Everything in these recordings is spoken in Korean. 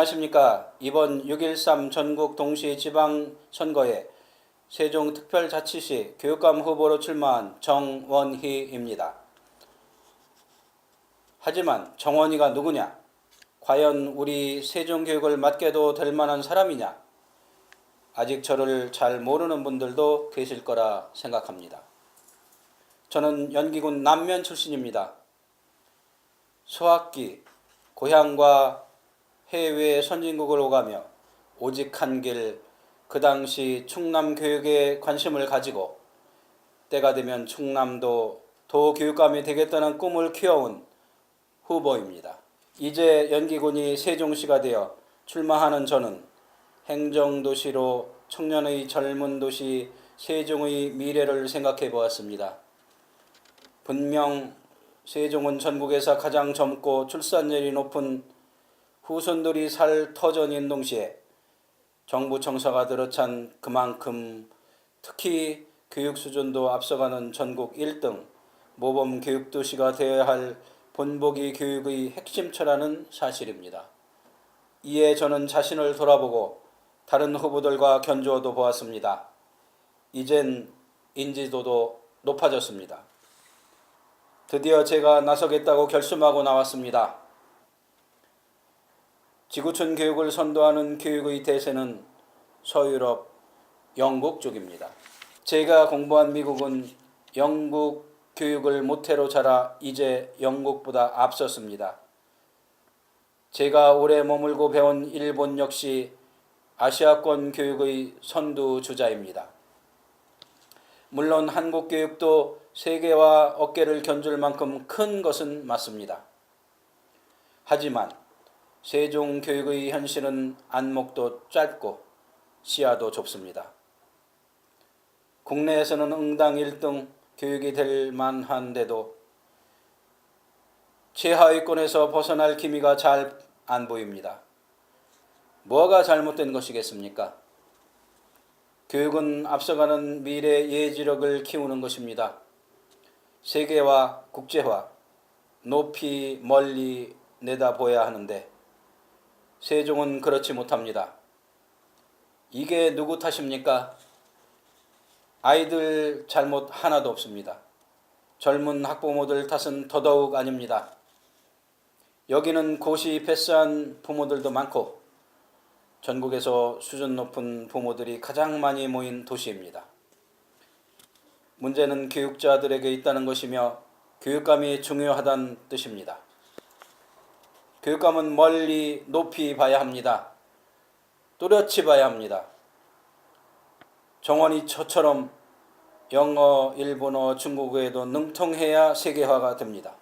안녕하십니까. 이번 6.13 전국 동시 지방 선거에 세종특별자치시 교육감 후보로 출마한 정원희입니다. 하지만 정원희가 누구냐? 과연 우리 세종교육을 맡게도 될 만한 사람이냐? 아직 저를 잘 모르는 분들도 계실 거라 생각합니다. 저는 연기군 남면 출신입니다. 소학기, 고향과 해외 선진국을 오가며 오직 한 길, 그 당시 충남 교육에 관심을 가지고 때가 되면 충남도 도교육감이 되겠다는 꿈을 키워온 후보입니다. 이제 연기군이 세종시가 되어 출마하는 저는 행정도시로 청년의 젊은 도시 세종의 미래를 생각해 보았습니다. 분명 세종은 전국에서 가장 젊고 출산율이 높은 후손들이 살 터전인 동시에 정부 청사가 들어찬 그만큼 특히 교육 수준도 앞서가는 전국 1등 모범 교육 도시가 되어야 할 본보기 교육의 핵심처라는 사실입니다. 이에 저는 자신을 돌아보고 다른 후보들과 견주어도 보았습니다. 이젠 인지도도 높아졌습니다. 드디어 제가 나서겠다고 결심하고 나왔습니다. 지구촌 교육을 선도하는 교육의 대세는 서유럽, 영국 쪽입니다. 제가 공부한 미국은 영국 교육을 모태로 자라 이제 영국보다 앞섰습니다. 제가 오래 머물고 배운 일본 역시 아시아권 교육의 선두 주자입니다. 물론 한국 교육도 세계와 어깨를 견줄 만큼 큰 것은 맞습니다. 하지만 세종 교육의 현실은 안목도 짧고 시야도 좁습니다. 국내에서는 응당 1등 교육이 될 만한데도 최하위권에서 벗어날 기미가 잘 안 보입니다. 뭐가 잘못된 것이겠습니까? 교육은 앞서가는 미래 예지력을 키우는 것입니다. 세계화, 국제화, 높이 멀리 내다보아야 하는데 세종은 그렇지 못합니다. 이게 누구 탓입니까? 아이들 잘못 하나도 없습니다. 젊은 학부모들 탓은 더더욱 아닙니다. 여기는 고시 패스한 부모들도 많고 전국에서 수준 높은 부모들이 가장 많이 모인 도시입니다. 문제는 교육자들에게 있다는 것이며 교육감이 중요하다는 뜻입니다. 교육감은 멀리 높이 봐야 합니다. 또렷이 봐야 합니다. 정원이 저처럼 영어, 일본어, 중국어에도 능통해야 세계화가 됩니다.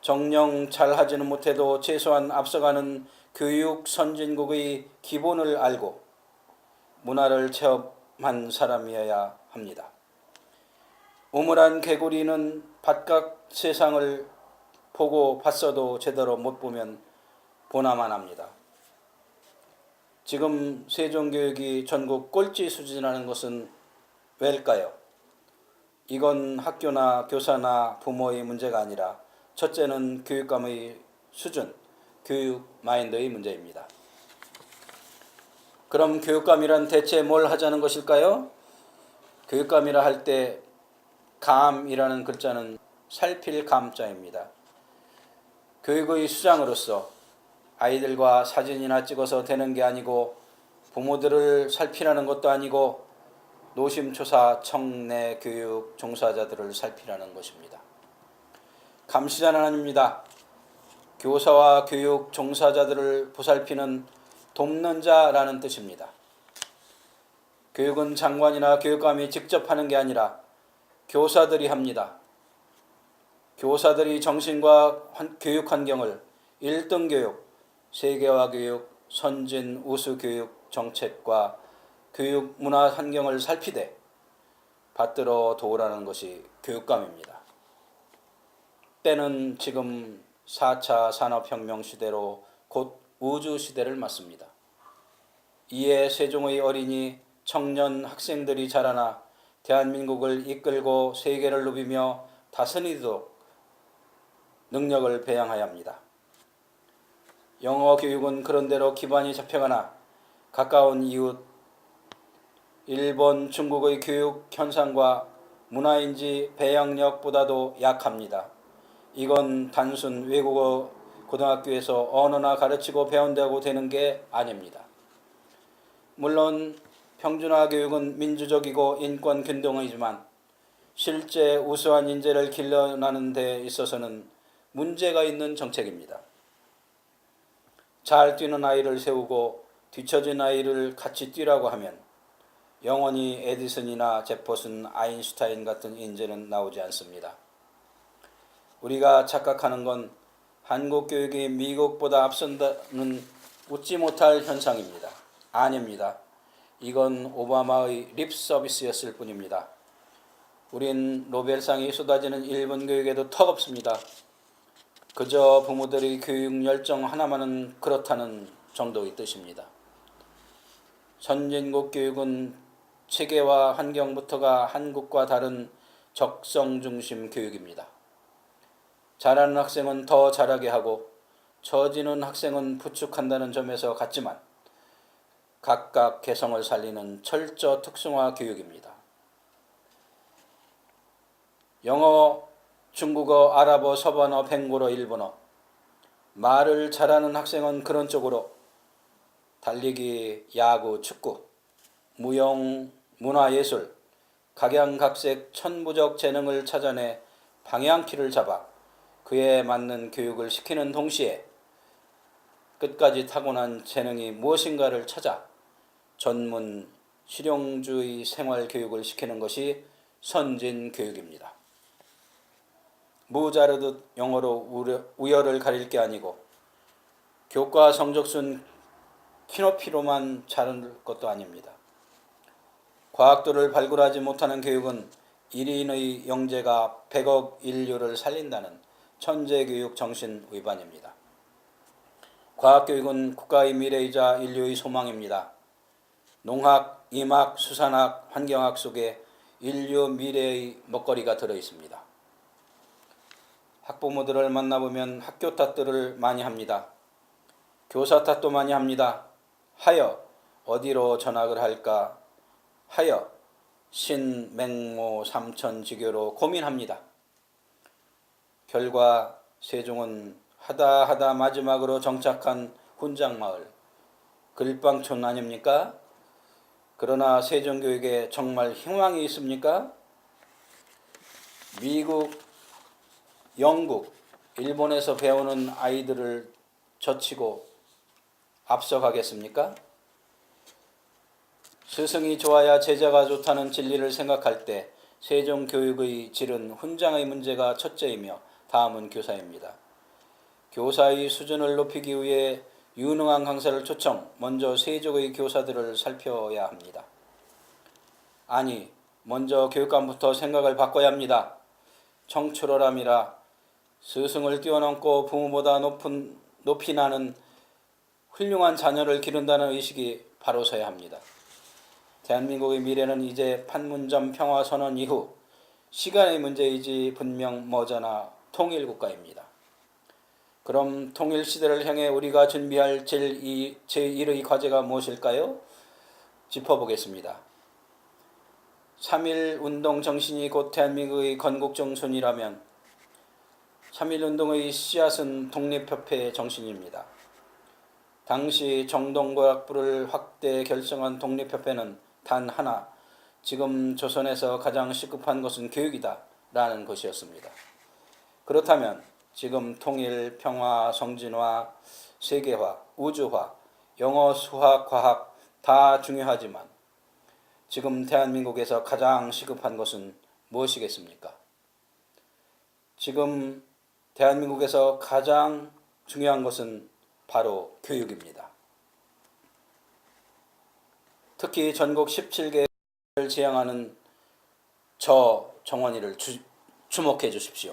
정령 잘 하지는 못해도 최소한 앞서가는 교육 선진국의 기본을 알고 문화를 체험한 사람이어야 합니다. 우물한 개구리는 바깥 세상을 보고 봤어도 제대로 못 보면 보나만 합니다. 지금 세종교육이 전국 꼴찌 수준이라는 것은 왜일까요? 이건 학교나 교사나 부모의 문제가 아니라 첫째는 교육감의 수준, 교육 마인드의 문제입니다. 그럼 교육감이란 대체 뭘 하자는 것일까요? 교육감이라 할 때 감이라는 글자는 살필 감자입니다. 교육의 수장으로서 아이들과 사진이나 찍어서 되는 게 아니고 부모들을 살피라는 것도 아니고 노심초사 청내 교육 종사자들을 살피라는 것입니다. 감시자는 아닙니다. 교사와 교육 종사자들을 보살피는 돕는 자라는 뜻입니다. 교육은 장관이나 교육감이 직접 하는 게 아니라 교사들이 합니다. 교사들이 정신과 교육 환경을 1등 교육, 세계화 교육, 선진 우수 교육 정책과 교육 문화 환경을 살피되 받들어 도우라는 것이 교육감입니다. 때는 지금 4차 산업혁명 시대로 곧 우주 시대를 맞습니다. 이에 세종의 어린이 청년 학생들이 자라나 대한민국을 이끌고 세계를 누비며 다스리도록 능력을 배양해야 합니다. 영어 교육은 그런대로 기반이 잡혀가나 가까운 이웃 일본, 중국의 교육 현상과 문화인지 배양력보다도 약합니다. 이건 단순 외국어 고등학교에서 언어나 가르치고 배운다고 되는 게 아닙니다. 물론 평준화 교육은 민주적이고 인권 균등이지만 실제 우수한 인재를 길러나는 데 있어서는 문제가 있는 정책입니다. 잘 뛰는 아이를 세우고 뒤처진 아이를 같이 뛰라고 하면 영원히 에디슨이나 제퍼슨, 아인슈타인 같은 인재는 나오지 않습니다. 우리가 착각하는 건 한국 교육이 미국보다 앞선다는 웃지 못할 현상입니다. 아닙니다. 이건 오바마의 립 서비스였을 뿐입니다. 우린 노벨상이 쏟아지는 일본 교육에도 턱없습니다. 그저 부모들의 교육 열정 하나만은 그렇다는 정도의 뜻입니다. 선진국 교육은 체계와 환경부터가 한국과 다른 적성 중심 교육입니다. 잘하는 학생은 더 잘하게 하고 처지는 학생은 부축한다는 점에서 같지만 각각 개성을 살리는 철저 특성화 교육입니다. 영어, 중국어, 아랍어, 서반어, 벵고로, 일본어 말을 잘하는 학생은 그런 쪽으로 달리기, 야구, 축구, 무용, 문화예술, 각양각색 천부적 재능을 찾아내 방향키를 잡아 그에 맞는 교육을 시키는 동시에 끝까지 타고난 재능이 무엇인가를 찾아 전문 실용주의 생활 교육을 시키는 것이 선진 교육입니다. 무자르듯 영어로 우열을 가릴 게 아니고 교과 성적순 키높이로만 자를 것도 아닙니다. 과학도를 발굴하지 못하는 교육은 1인의 영재가 100억 인류를 살린다는 천재교육 정신 위반입니다. 과학교육은 국가의 미래이자 인류의 소망입니다. 농학, 임학, 수산학, 환경학 속에 인류 미래의 먹거리가 들어 있습니다. 학부모들을 만나보면 학교 탓들을 많이 합니다. 교사 탓도 많이 합니다. 하여 어디로 전학을 할까? 하여 신맹모 삼천지교로 고민합니다. 결과 세종은 하다 하다 마지막으로 정착한 훈장마을 글방촌 아닙니까? 그러나 세종교육에 정말 희망이 있습니까? 미국, 영국, 일본에서 배우는 아이들을 젖히고 앞서가겠습니까? 스승이 좋아야 제자가 좋다는 진리를 생각할 때 세종 교육의 질은 훈장의 문제가 첫째이며 다음은 교사입니다. 교사의 수준을 높이기 위해 유능한 강사를 초청, 먼저 세족의 교사들을 살펴야 합니다. 아니, 먼저 교육감부터 생각을 바꿔야 합니다. 청출어람이라 스승을 뛰어넘고 부모보다 높은 높이 나는 훌륭한 자녀를 기른다는 의식이 바로 서야 합니다. 대한민국의 미래는 이제 판문점 평화선언 이후 시간의 문제이지 분명 머저나 통일국가입니다. 그럼 통일시대를 향해 우리가 준비할 제1의 과제가 무엇일까요? 짚어보겠습니다. 3.1 운동 정신이 곧 대한민국의 건국정선이라면 3.1 운동의 씨앗은 독립협회의 정신입니다. 당시 정동과학부를 확대 결성한 독립협회는 단 하나, 지금 조선에서 가장 시급한 것은 교육이다 라는 것이었습니다. 그렇다면 지금 통일, 평화, 성진화, 세계화, 우주화, 영어, 수학, 과학 다 중요하지만 지금 대한민국에서 가장 시급한 것은 무엇이겠습니까? 지금 대한민국에서 가장 중요한 것은 바로 교육입니다. 특히 전국 17개를 지향하는 저 정원이를 주, 주목해 주십시오.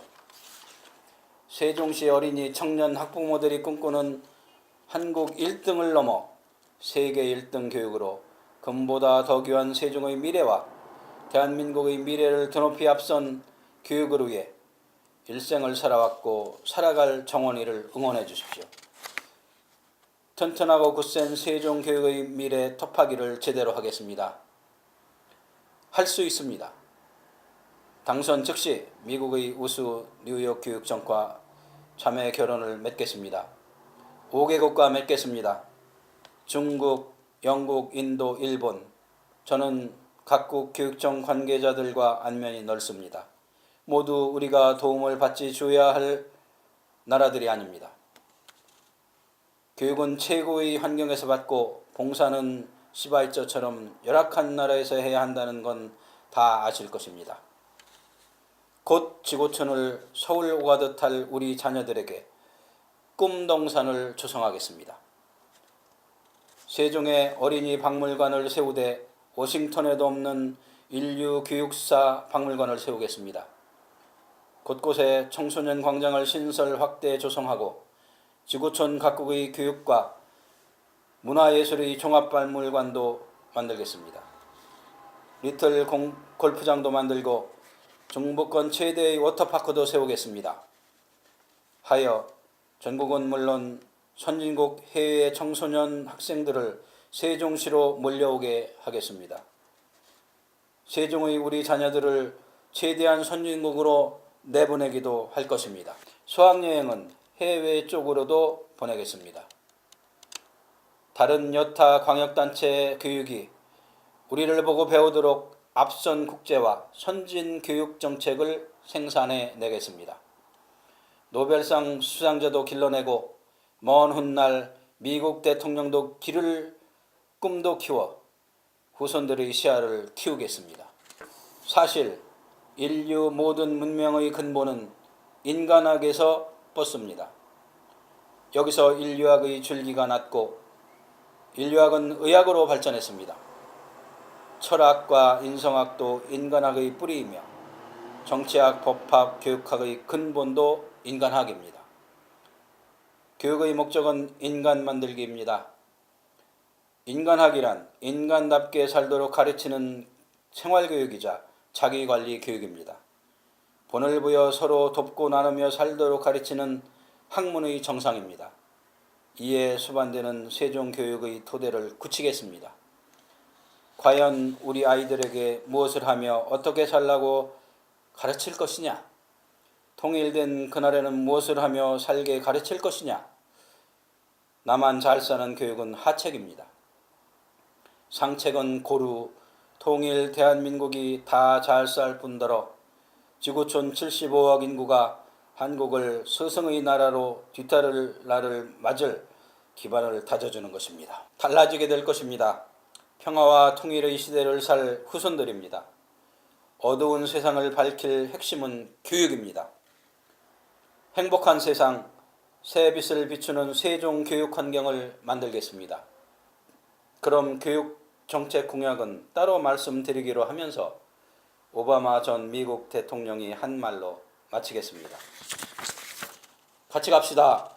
세종시 어린이 청년 학부모들이 꿈꾸는 한국 1등을 넘어 세계 1등 교육으로 금보다 더 귀한 세종의 미래와 대한민국의 미래를 드높이 앞선 교육을 위해 일생을 살아왔고 살아갈 정원이를 응원해 주십시오. 튼튼하고 굳센 세종교육의 미래 터파기를 제대로 하겠습니다. 할 수 있습니다. 당선 즉시 미국의 우수 뉴욕 교육청과 자매 결혼을 맺겠습니다. 5개국과 맺겠습니다. 중국, 영국, 인도, 일본. 저는 각국 교육청 관계자들과 안면이 넓습니다. 모두 우리가 도움을 받지 줘야 할 나라들이 아닙니다. 교육은 최고의 환경에서 받고 봉사는 시바이처처럼 열악한 나라에서 해야 한다는 건 다 아실 것입니다. 곧 지구촌을 서울 오가듯 할 우리 자녀들에게 꿈동산을 조성하겠습니다. 세종의 어린이 박물관을 세우되 워싱턴에도 없는 인류 교육사 박물관을 세우겠습니다. 곳곳에 청소년 광장을 신설 확대 조성하고 지구촌 각국의 교육과 문화예술의 종합박물관도 만들겠습니다. 리틀 공, 골프장도 만들고 중부권 최대의 워터파크도 세우겠습니다. 하여 전국은 물론 선진국 해외 청소년 학생들을 세종시로 몰려오게 하겠습니다. 세종의 우리 자녀들을 최대한 선진국으로 내보내기도 할 것입니다. 수학여행은 해외 쪽으로도 보내겠습니다. 다른 여타 광역단체 교육이 우리를 보고 배우도록 앞선 국제와 선진 교육 정책을 생산해 내겠습니다. 노벨상 수상자도 길러내고 먼 훗날 미국 대통령도 기를 꿈도 키워 후손들의 시야를 키우겠습니다. 사실 인류 모든 문명의 근본은 인간학에서 뻗습니다. 여기서 인류학의 줄기가 났고 인류학은 의학으로 발전했습니다. 철학과 인성학도 인간학의 뿌리이며 정치학, 법학, 교육학의 근본도 인간학입니다. 교육의 목적은 인간 만들기입니다. 인간학이란 인간답게 살도록 가르치는 생활교육이자 자기관리 교육입니다. 본을 부여 서로 돕고 나누며 살도록 가르치는 학문의 정상입니다. 이에 수반되는 세종교육의 토대를 굳히겠습니다. 과연 우리 아이들에게 무엇을 하며 어떻게 살라고 가르칠 것이냐? 통일된 그날에는 무엇을 하며 살게 가르칠 것이냐? 나만 잘 사는 교육은 하책입니다. 상책은 고루 통일 대한민국이 다 잘 살 뿐더러 지구촌 75억 인구가 한국을 스승의 나라로 뒤따를 날을 맞을 기반을 다져주는 것입니다. 달라지게 될 것입니다. 평화와 통일의 시대를 살 후손들입니다. 어두운 세상을 밝힐 핵심은 교육입니다. 행복한 세상, 새 빛을 비추는 세종 교육 환경을 만들겠습니다. 그럼 교육 정책 공약은 따로 말씀드리기로 하면서 오바마 전 미국 대통령이 한 말로 마치겠습니다. 같이 갑시다.